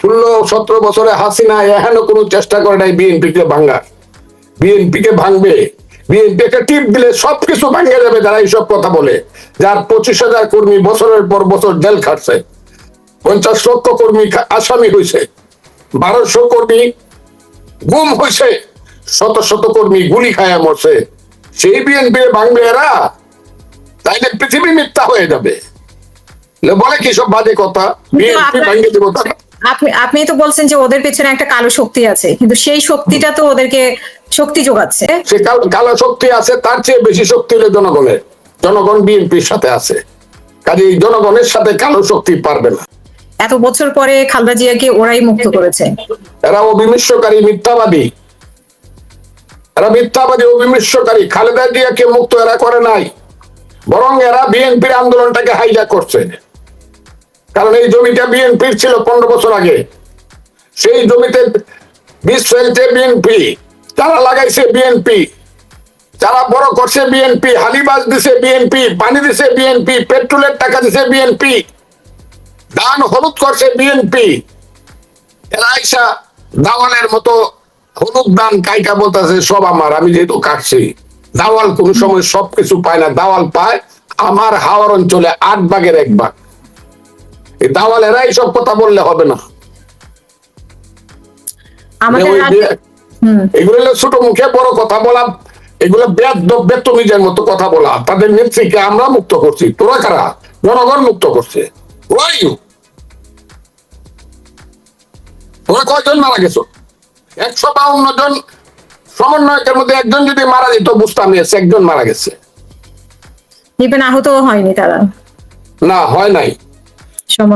ষোলো সতেরো বছরে হাসিনা এখনও কোনো চেষ্টা করে নাই বিএনপি কে ভাঙ্গা বিএনপি কে ভাঙবে। বিএনপি একটা টিপ দিলে সবকিছু ভাঙ্গে যাবে, যারা এইসব কথা বলে। যার পঁচিশ হাজার কর্মী বছরের পর বছর জেল খাটছে। পঞ্চাশ লক্ষ কর্মী আসামি হয়েছে বারোশো কর্মী গুম হয়েছে শত শত কর্মী গুলি খায়া মরছে। সেই বিএনপি ভাঙবে এরা। তাইলে পৃথিবী মিথ্যা হয়ে যাবে। বলে কি সব বাজে কথা? আপনি আপনি তো বলছেন যে ওদের পেছনে একটা কালো শক্তি আছে কিন্তু সেই শক্তিটা তো ওদেরকে শক্তি যোগাচ্ছে। সে কালো শক্তি আছে তার চেয়ে বেশি শক্তি হলো জনগণের জনগণ বিএনপির সাথে আছে। কাজে জনগণের সাথে কালো শক্তি পারবে না। এত বছর পরে খালদা জিয়াকে ওরাই মুক্ত করেছে। এরা অবিমিশ্বকারী মিথ্যাবাদী। এরা মিথ্যাবাদী অবিমিশ্বকারী খালেদা জিয়াকে মুক্ত এরা করে নাই। বরং এরা বিএনপির আন্দোলনটাকে হাইজাক করছে। কারণ এই জমিটা বিএনপির ছিল পনেরো বছর আগে। সেই জমিতে বীজ ফেলছে বিএনপি যারা লাগাইছে বিএনপি যারা বড় করছে বিএনপি হালিবাজ দিছে বিএনপি পানি দিছে বিএনপি পেট্রোলের টাকা দিছে বিএনপি ধান, হলুদ করছে বিএনপি এরা দাওয়ালের মতো হলুদ দান কাইকা বলতেছে, সব আমার, আমি যেহেতু কাটছি, দাওয়াল কোন সময় সবকিছু পায় না, দাওয়াল পায়, আমার হাওয়ার অঞ্চলে আট ভাগের এক ভাগ। এই এইসব কথা বললে হবে না। এগুলো ছোট মুখে বড় কথা বলা। এগুলো বেতমিজের মতো কথা বলা। তাদের নেত্রীকে আমরা মুক্ত করছি। তোরা কারা? জনগণ মুক্ত করছে? তোরা কয়জন মারা গেছো? একশো বাউন্ন জন সমন্বয়কের মধ্যে একজন যদি মারা যেত বুঝতাম একজন মারা গেছে। আহতও হয়নি তারা। না হয় নাই।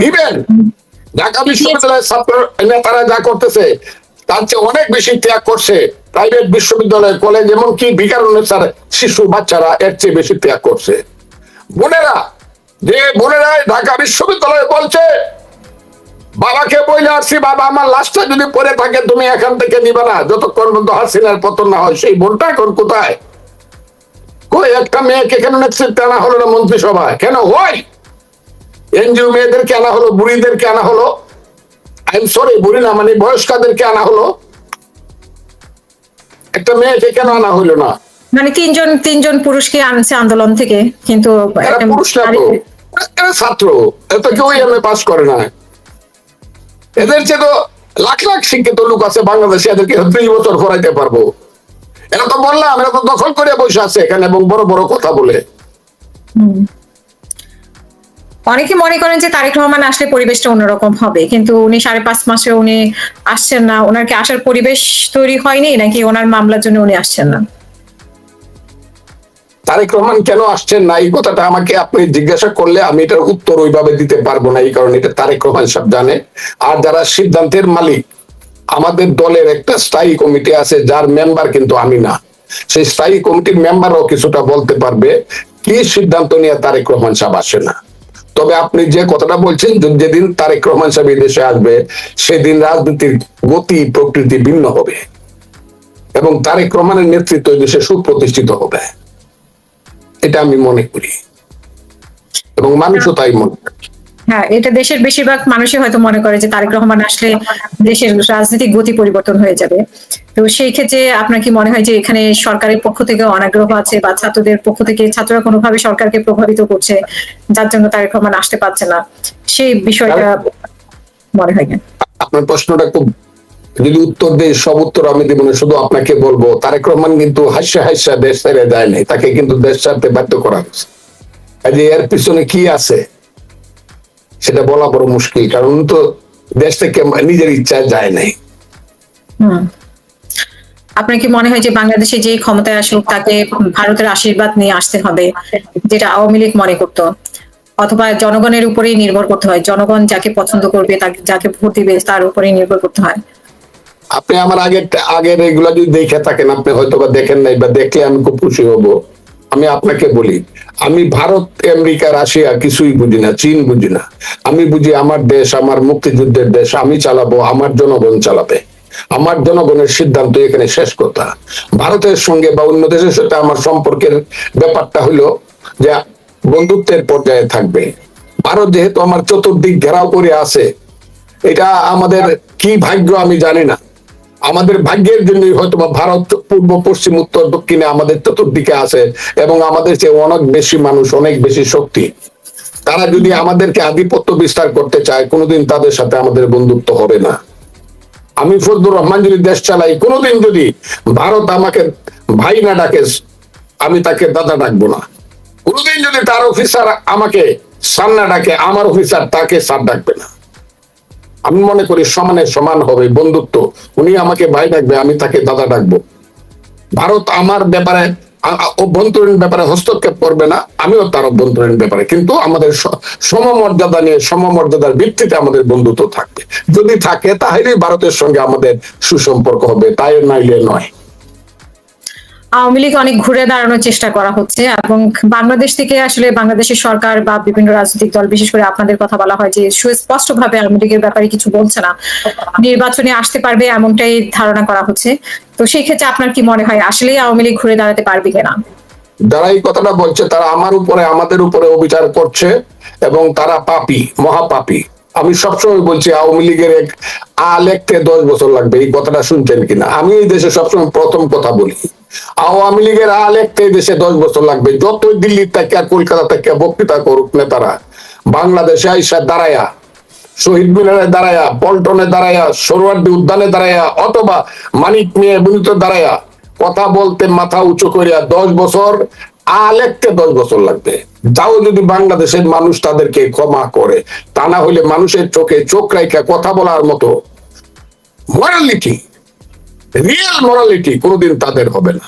ইভেন ঢাকা বিশ্ববিদ্যালয়ের ছাত্র নেতারা যা করতেছে, তার চেয়ে অনেক বেশি ত্যাগ করছে প্রাইভেট বিশ্ববিদ্যালয় কলেজ এমনকি শিশু বাচ্চারা এর চেয়ে বেশি ত্যাগ করছে। বোনেরা, যে বোনেরা ঢাকা বিশ্ববিদ্যালয়ে বলছে, বাবাকে বইলে আসছি বাবা আমার লাশটা যদি পড়ে থাকে, তুমি এখান থেকে নিবে না। যতক্ষণ পর্যন্ত হাসিনার পতন না হয়, সেই বোনটা এখন কোথায়? কই, একটা মেয়েকে কেন নেতৃত্বে আনা হলো না মন্ত্রিসভায়? কেন? হয় এনজিও মেয়েদেরকে আনা হলো বুড়িদেরকে আনা হলো। আই এম সরি বুড়ি না মানে বয়স্কাদেরকে আনা হলো। একটা মেয়েকে কেন আনা হলো না? মানে তিনজন তিনজন পুরুষকে আনছে আন্দোলন থেকে কিন্তু পুরুষ না এরা ছাত্র এরা তো কেউ এমএ পাস করে না। এদের চেয়ে তো লাখ লাখ শিক্ষিত লোক আছে বাংলাদেশে এদেরকে দুই বছর করাইতে পারব। এরা তো বললাম এরা তো দখল করে বসে আছে এখানে এবং বড় বড় কথা বলে। অনেকে মনে করেন যে তারেক রহমান আসলে পরিবেশটা অন্যরকম হবে, কিন্তু উনি সাড়ে পাঁচ মাসে উনি আসছেন না। ওনার কি আসার পরিবেশ তৈরি হয়নি, নাকি ওনার মামলার জন্য উনি আসছেন না? তারেক রহমান কেন আসছেন না? এই কথাটা আমাকে আপনি জিজ্ঞাসা করলে আমি এটার উত্তর ওইভাবে দিতে পারব না, এই কারণে এটা তারেক রহমান সব জানে। আর যারা সিদ্ধান্তের মালিক, আমাদের দলের একটা স্থায়ী কমিটি আছে, যার মেম্বার কিন্তু আমি না। সেই স্থায়ী কমিটির মেম্বারও কিছুটা বলতে পারবে, কি সিদ্ধান্ত নিয়ে তারেক রহমান সাহেব আসে না। তবে আপনি যে কথাটা বলছেন যেদিন তারেক রহমান সাহেব দেশে আসবে, সেদিন রাজনীতির গতি, প্রকৃতি ভিন্ন হবে। এবং তারেক রহমানের নেতৃত্ব দেশে সুপ্রতিষ্ঠিত হবে। এটা আমি মনে করি। এবং মানুষও তাই মনে করে। হ্যাঁ এটা দেশের বেশিরভাগ মানুষই হয়তো মনে করে যে তারেক রহমান আসলে দেশের রাজনৈতিক গতি পরিবর্তন হয়ে যাবে। তো সেই ক্ষেত্রে আপনার কি মনে হয় যে এখানে সরকারের পক্ষ থেকে অনাগ্রহ আছে বা ছাত্রদের পক্ষ থেকে ছাত্ররা কোনোভাবে সরকারকে প্রভাবিত করছে, যার জন্য তারেক রহমান আসতে পারছে না? সেই বিষয়টা মনে হয় আপনার প্রশ্নটা খুব যদি উত্তর দেয়, সব উত্তর আমি দিব না, শুধু আপনাকে বলব, তারেক রহমান কিন্তু হাস্য হাস্য দেশ ছেড়ে যায় নাই, তাকে কিন্তু দেশ ছাড়তে বাধ্য করা হয়েছে। এর পিছনে কি আছে? সেটা বলা বড় মুশকিল কারণ তো দেশ থেকে নিজের ইচ্ছায় যায় নাই। হুম। আপনার কি মনে হয় যে বাংলাদেশে যে ক্ষমতায় আসুক তাকে ভারতের আশীর্বাদ নিয়ে আসতে হবে যেটা আওয়ামী লীগ মনে করতো? অথবা জনগণের উপরেই নির্ভর করতে হয় জনগণ যাকে পছন্দ করবে তাকে যাকে ভোট দিবে তার উপরেই নির্ভর করতে হয়। আপনি আমার আগের আগের এগুলা যদি দেখে থাকেন আপনি হয়তো বা দেখেন নাই বা দেখলে আমি খুব খুশি হব। আমি আপনাকে বলি, আমি ভারত, আমেরিকা, রাশিয়া কিছুই বুঝি না, চীন বুঝি না। আমি বুঝি আমার দেশ, আমার মুক্তিযুদ্ধের দেশ, আমি চালাবো, আমার জনগণ চালাবে। আমার জনগণের সিদ্ধান্ত এখানে শেষ কথা। ভারতের সঙ্গে বা অন্য দেশের সাথে আমার সম্পর্কের ব্যাপারটা হলো যে বন্ধুত্বের পর্যায়ে থাকবে। ভারত যেহেতু আমার চতুর্দিক ঘেরাও করে আছে, এটা আমাদের কি ভাগ্য আমি জানি না। আমাদের ভাগ্যের জন্য হয়তো বা ভারত পূর্ব, পশ্চিম, উত্তর, দক্ষিণে আমাদের চতুর্দিকে আছে এবং আমাদের চেয়ে অনেক বেশি মানুষ, অনেক বেশি শক্তি। তারা যদি আমাদেরকে আধিপত্য বিস্তার করতে চায়, কোনোদিন তাদের সাথে আমাদের বন্ধুত্ব হবে না। আমি ফজলুর রহমান যদি দেশ চালাই, কোনোদিন যদি ভারত আমাকে ভাই না ডাকে, আমি তাকে দাদা ডাকবো না। কোনোদিন যদি তার অফিসার আমাকে সার না ডাকে, আমার অফিসার তাকে সার ডাকবে না। আমি মনে করি সমানে সমান হবে, বন্ধুত্ব। উনি আমাকে ভাই ডাকবে, আমি তাকে দাদা ডাকবো। ভারত আমার ব্যাপারে অভ্যন্তরীণ ব্যাপারে হস্তক্ষেপ করবে না, আমিও তার অভ্যন্তরীণ ব্যাপারে। কিন্তু আমাদের সমমর্যাদা নিয়ে, সমমর্যাদার ভিত্তিতে আমাদের বন্ধুত্ব থাকবে। যদি থাকে, তাহলেই ভারতের সঙ্গে আমাদের সুসম্পর্ক হবে, তাই নাইলে নয়। আওয়ামী লীগ অনেক ঘুরে দাঁড়ানোর চেষ্টা করা হচ্ছে এবং বাংলাদেশ থেকে আসলে বাংলাদেশের সরকার বা বিভিন্ন রাজনৈতিক দল, বিশেষ করে আপনাদের কথা বলা হয় যে সুস্পষ্ট ভাবে আওয়ামী লীগের ব্যাপারে কিছু বলছে না। নির্বাচনে আসতে পারবে এমনটাই ধারণা করা হচ্ছে। তো সেই ক্ষেত্রে আপনার কি মনে হয়, আসলেই আওয়ামী লীগ ঘুরে দাঁড়াতে পারবে কিনা? যারা এই কথাটা বলছে, তারা আমার উপরে, আমাদের উপরে অবিচার করছে এবং তারা পাপি, মহাপাপী। আমি সবসময় বলছি, আওয়ামী লীগের এক আ লেখতে দশ বছর লাগবে, এই কথাটা শুনছেন কিনা? আমি এই দেশে সবসময় প্রথম কথা বলি। আওয়ামী লীগের আ লেখতে এই দেশে দশ বছর লাগবে। যতই দিল্লি থেকে কলকাতা থেকে বক্তৃতা করুক নেতারা, বাংলাদেশে আইসা দাঁড়ায়া, শহীদ মিনারে দাঁড়ায়া, পল্টনে দাঁড়ায়া, সরোয়ার্দী উদ্যানে দাঁড়ায়া, অথবা মানিক মিয়া বুনিত দাঁড়ায়া, কথা বলতে মাথা উঁচু করিয়া দশ বছর আ লিখতে দশ বছর লাগবে। যাও যদি বাংলাদেশের মানুষ তাদেরকে ক্ষমা করে, তা না হলে মানুষের চোখে চোখ রাইখা কথা বলার মতো। মরালিটি রিয়েল মরালিটি কোনোদিন তাদের হবে না।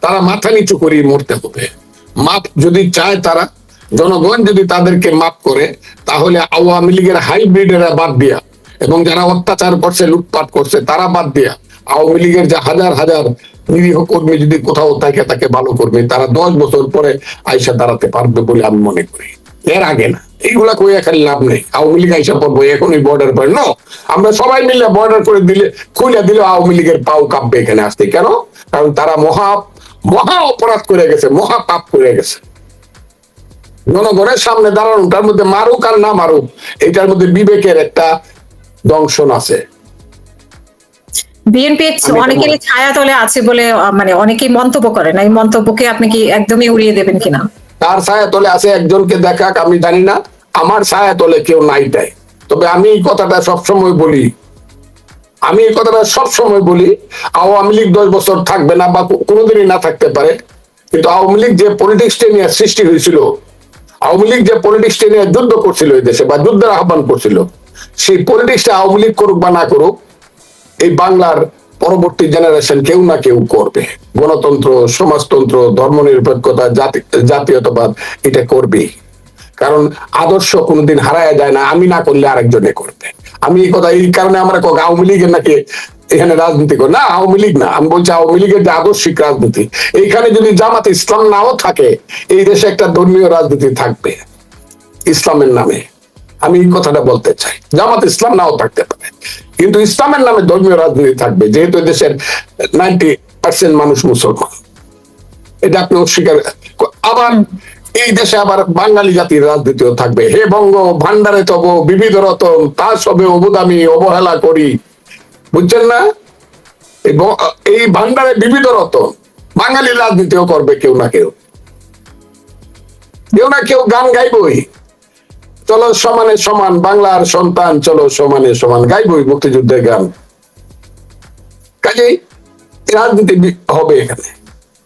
তারা মাথা নিচু করিয়ে মরতে হবে। মাপ যদি চায় তারা, জনগণ যদি তাদেরকে মাপ করে, তাহলে আওয়ামী লীগের হাইব্রিডেরা বাদ দিয়া এবং যারা অত্যাচার করছে, লুটপাট করছে, তারা বাদ দিয়া আওয়ামী লীগের যে হাজার হাজার নিরীহ কর্মী যদি কোথাও থাকে, তাকে ভালো করবে। তারা দশ বছর পরে আইসা দাঁড়াতে পারবে বলে আমি মনে করি। এর আগে না। এইগুলা কই এখানে লাভ নেই। আওয়ামী লীগ আইসা পড়ব এখনই বর্ডার করে। ন আমরা সবাই মিলে বর্ডার করে দিলে খুলে দিলে আওয়ামী লীগের পাও কাঁপবে এখানে আসতে। কেন? কারণ তারা মহা মহা অপরাধ করে গেছে মহা পাপ করে গেছে। জনগণের সামনে দাঁড়ানো তার মধ্যে মারুক আর না মারুক এটার মধ্যে বিবেকের একটা দংশন আছে। বিএনপি অনেকেরই ছায়া তলে আছে বলে মানে অনেকেই মন্তব্য করেন এই মন্তব্যকে আপনি কি একদমই উড়িয়ে দেবেন কিনা? তার ছায়া তলে আছে একজনকে দেখাক আমি জানি না। আমার ছায়া তলে কেউ নাই দেয়। তবে আমি এই কথাটা সবসময় বলি। আমি এই কথাটা সবসময় বলি, আওয়ামী লীগ দশ বছর থাকবে না বা কোনোদিনই না থাকতে পারে। কিন্তু আওয়ামী লীগ যে পলিটিক্সটা নিয়ে সৃষ্টি হয়েছিল, আওয়ামী লীগ যে পলিটিক্সটা নিয়ে যুদ্ধ করছিল এই দেশে বা যুদ্ধের আহ্বান করছিল, সেই পলিটিক্সটা আওয়ামী লীগ করুক বা না করুক, এই বাংলার পরবর্তী জেনারেশন কেউ না কেউ করবে। গণতন্ত্র, সমাজতন্ত্র, ধর্মনিরপেক্ষতা, জাতি জাতীয়তাবাদ, এটা করবেই। কারণ আদর্শ কোনোদিন হারায় যায় না, আমি না করলে আরেকজনে করবে আমি এই কথা, এই কারণে আমরা আওয়ামী লীগের নাকি এখানে রাজনীতি করে। না, আওয়ামী লীগ না, আমি বলছি আওয়ামী লীগের যে আদর্শিক রাজনীতি, এইখানে যদি জামাত ইসলাম নাও থাকে, এই দেশে একটা ধর্মীয় রাজনীতি থাকবে, ইসলামের নামে। আমি এই কথাটা বলতে চাই। জামাত ইসলাম নাও থাকতে পারে। কিন্তু ইসলামের নামে ধর্মীয় রাজনীতি থাকবে, যেহেতু দেশের নাইনটি পার্সেন্ট মানুষ মুসলমান। এটা আপনি অস্বীকার আবার এই দেশে আবার বাঙালি জাতির রাজনীতিও থাকবে। হে বঙ্গ ভান্ডারে তব বিবিধ রতন, তা সবে অবদামি অবহেলা করি। বুঝছেন না? এই ভান্ডারে বিবিধ রতন, বাঙালি রাজনীতিও করবে কেউ না কেউ। কেউ না কেউ গান গাইবই। চলো সমানে সমান, বাংলার সন্তান, চলো সমানে সমান, গাইবই মুক্তিযুদ্ধের গান। কাজেই রাজনীতি হবে এখানে,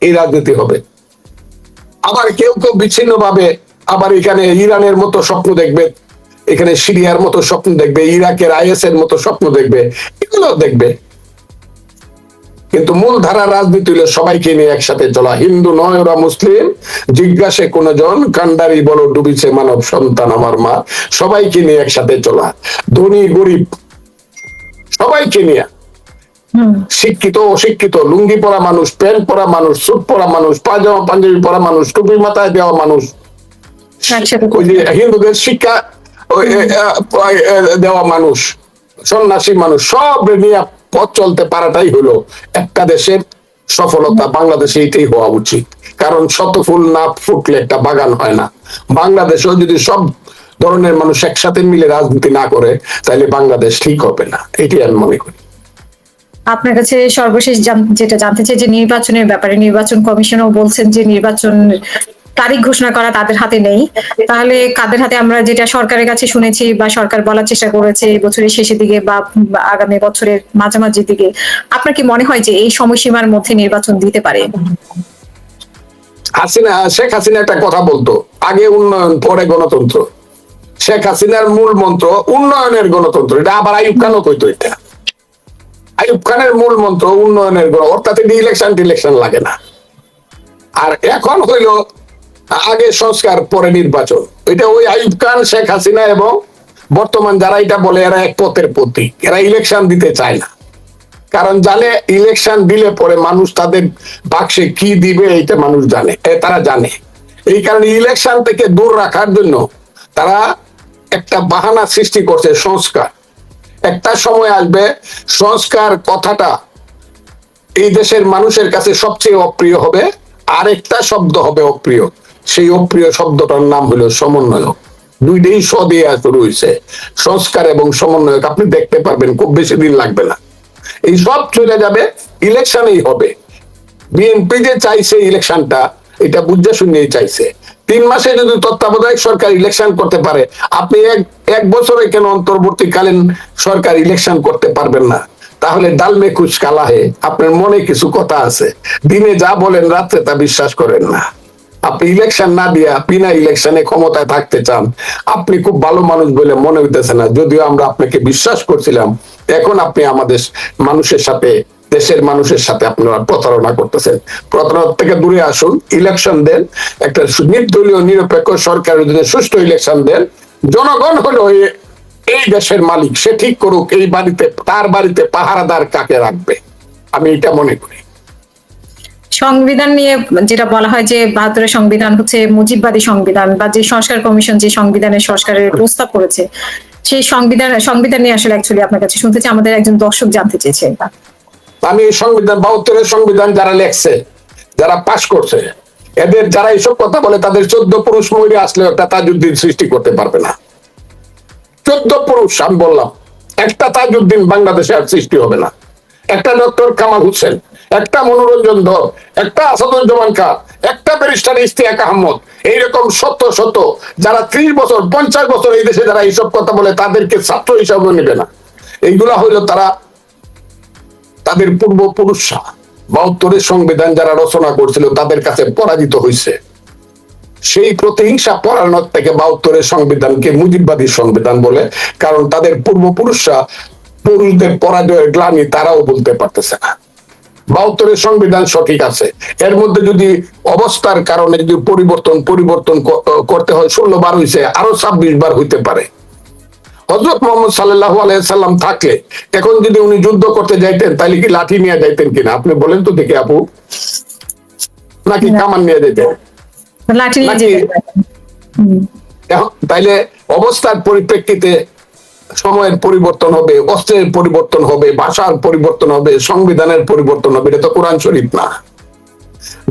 এই রাজনীতি হবে। আবার কেউ কেউ বিচ্ছিন্ন ভাবে আবার এখানে ইরানের মতো স্বপ্ন দেখবে, এখানে সিরিয়ার মতো স্বপ্ন দেখবে, ইরাকের আইএস এর মতো স্বপ্ন দেখবে এগুলো দেখবে। কিন্তু মূল ধারা রাজনীতি হলো সবাইকে নিয়ে একসাথে চলা। হিন্দু নয়, ওরা মুসলিম। জিজ্ঞাসে কোন জন কান্ডারি বলো, ডুবিছে মানব সন্তান আমার মা। সবাইকে নিয়ে একসাথে চলা। ধনী, গরিব, সবাইকে নিয়ে। শিক্ষিত অশিক্ষিত লুঙ্গি পরা মানুষ প্যান্ট পরা মানুষ স্যুট পরা মানুষ পায়জামা পাঞ্জাবি পরা মানুষ টুপি মাথায় দেওয়া মানুষ। হিন্দুদের শিক্ষা দেওয়া মানুষ সন্ন্যাসী মানুষ সব নিয়ে পথ চলতে পারাটাই হলো। একটা দেশের সফলতা বাংলাদেশে এটাই হওয়া উচিত। কারণ শত ফুল না ফুটলে একটা বাগান হয় না। বাংলাদেশেও যদি সব ধরনের মানুষ একসাথে মিলে রাজনীতি না করে তাহলে বাংলাদেশ ঠিক হবে না। এটি আমি মনে করি। আপনার কাছে সর্বশেষ যেটা জানতে চাই যে নির্বাচনের ব্যাপারে নির্বাচন কমিশনও বলছেন যে নির্বাচন তারিখ ঘোষণা করা তাদের হাতে নেই। তাহলে কাদের হাতে আমরা যেটা সরকারের কাছে শুনেছি বা সরকার বলার চেষ্টা করেছে এই বছরের শেষের দিকে বা আগামী বছরের মাঝামাঝি দিকে, আপনার কি মনে হয় যে এই সময়সীমার মধ্যে নির্বাচন দিতে পারে? হাসিনা, শেখ হাসিনা একটা কথা বলতো, আগে উন্নয়ন, পরে গণতন্ত্র। শেখ হাসিনার মূল মন্ত্র, উন্নয়নের গণতন্ত্র, এটা আবার আইব খানও কইতো এটা। আইব খানের মূল মন্ত্র উন্নয়নের গণ অর্থাৎ ইলেকশন টিলেকশন লাগে না। আর এখন হইল, আগে সংস্কার, পরে নির্বাচন। এটা ওই আইব খান, শেখ হাসিনা এবং বর্তমান যারা এটা বলে, এরা এক পথের প্রতীক। এরা ইলেকশন দিতে চায় না। কারণ জানে ইলেকশন দিলে পরে মানুষ তাদের বাক্সে কি দিবে এটা মানুষ জানে তারা জানে। এই কারণে ইলেকশন থেকে দূর রাখার জন্য তারা একটা বাহানা সৃষ্টি করছে সংস্কার। একটা সময় আসবে সংস্কার কথাটা এই দেশের মানুষের কাছে সবচেয়ে অপ্রিয় হবে, আরেকটা শব্দ হবে অপ্রিয়। সেই অপ্রিয় শব্দটার নাম হলো সমন্বয়ক। দুইটাই স দিয়ে শুরু হয়েছে সংস্কার এবং সমন্বয়ক, আপনি দেখতে পারবেন, খুব বেশি দিন লাগবে না। এই সব চলে যাবে, ইলেকশনেই হবে। বিএনপি যে চাইছে ইলেকশনটা, এটা বুঝে শুনিয়ে চাইছে। তিন মাসে যদি তত্ত্বাবধায়ক সরকার ইলেকশন করতে পারে, আপনি এক এক বছরে কেন অন্তর্বর্তীকালীন সরকার ইলেকশন করতে পারবেন না? তাহলে ডালমে কুচ কালা হে, আপনার মনে কিছু কথা আছে। দিনে যা বলেন, রাত্রে তা বিশ্বাস করেন না। আপনি ইলেকশন না দিয়া বিনা ইলেকশনে ক্ষমতায় থাকতে চান, আপনি খুব ভালো মানুষ বলে মনে হইতেছে না। যদিও আমরা আপনাকে বিশ্বাস করছিলাম, এখন আপনি আমাদের মানুষের সাথে দেশের মানুষের সাথে আপনারা প্রতারণা করতেছেন। প্রতারণা থেকে দূরে আসুন ইলেকশন দেন, একটা নির্দলীয়, নিরপেক্ষ সরকারের যদি সুষ্ঠু ইলেকশন দেন, জনগণ হলো এই দেশের মালিক, সে ঠিক করুক, এই বাড়িতে, তার বাড়িতে পাহারাদার কাকে রাখবে? আমি এটা মনে করি। সংবিধান নিয়ে যেটা বলা হয় যে বাহাত্তরের সংবিধান হচ্ছে মুজিববাদী সংবিধান বা যে সংস্কার কমিশন যে সংবিধানের সংস্কারের প্রস্তাব করেছে, সেই সংবিধান সংবিধান নিয়ে আসলে অ্যাকচুয়ালি আপনার কাছে শুনতে চাই, আমাদের একজন দর্শক জানতে চেয়েছে আমি এই সংবিধান, বাহাত্তরের সংবিধান যারা লেখছে, যারা পাশ করছে, এদের যারা এইসব কথা বলে, তাদের চোদ্দ পুরুষ মহিলা আসলে একটা তাজুদ্দিন সৃষ্টি করতে পারবে না। চোদ্দ পুরুষ, আমি বললাম, একটা তাজউদ্দিন বাংলাদেশে আর সৃষ্টি হবে না। একটা ডক্টর কামাল হোসেন, একটা মনোরঞ্জন ধর, একটা আসাদুজ্জামান খান, একটা ব্যারিস্টার ইস্তিয়াক আহমদ, এইরকম শত শত যারা ত্রিশ বছর, পঞ্চাশ বছর এই দেশে যারা এইসব কথা বলে, তাদেরকে ছাত্র হিসাবে নেবে না। এইগুলা হইল তারা তাদের পূর্বপুরুষরা বাহাত্তরের সংবিধান যারা রচনা করছিল, তাদের কাছে পরাজিত হয়েছে সেই প্রতিহিংসা পরায়ণত থেকে বাহাত্তরের সংবিধানকে মুজিববাদী সংবিধান বলে, কারণ তাদের পূর্বপুরুষরা পুরুষদের পরাজয়ের গ্লানি তারাও বলতে পারতেছে না। বাহাত্তরের সংবিধান সঠিক আছে। এর মধ্যে যদি অবস্থার কারণে যদি পরিবর্তন পরিবর্তন করতে হয়, ষোলো বার হয়েছে আরও ছাব্বিশ বার হইতে পারে। হজরত মোহাম্মদ সাল্লাহ আলাইসাল্লাম থাকলে এখন যদি উনি যুদ্ধ করতে যাইতেন তাহলে কি লাঠি নিয়ে যাইতেন কিনা? আপনি বলেন তো দেখি আপু। নাকি কামান নিয়ে যেতেন। এখন তাইলে অবস্থার পরিপ্রেক্ষিতে সময়ের পরিবর্তন হবে অস্ত্রের পরিবর্তন হবে ভাষার পরিবর্তন হবে সংবিধানের পরিবর্তন হবে। এটা তো কোরআন শরীফ না।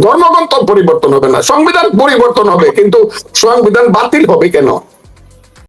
ধর্মগ্রন্থ পরিবর্তন হবে না। সংবিধান পরিবর্তন হবে কিন্তু সংবিধান বাতিল হবে কেন?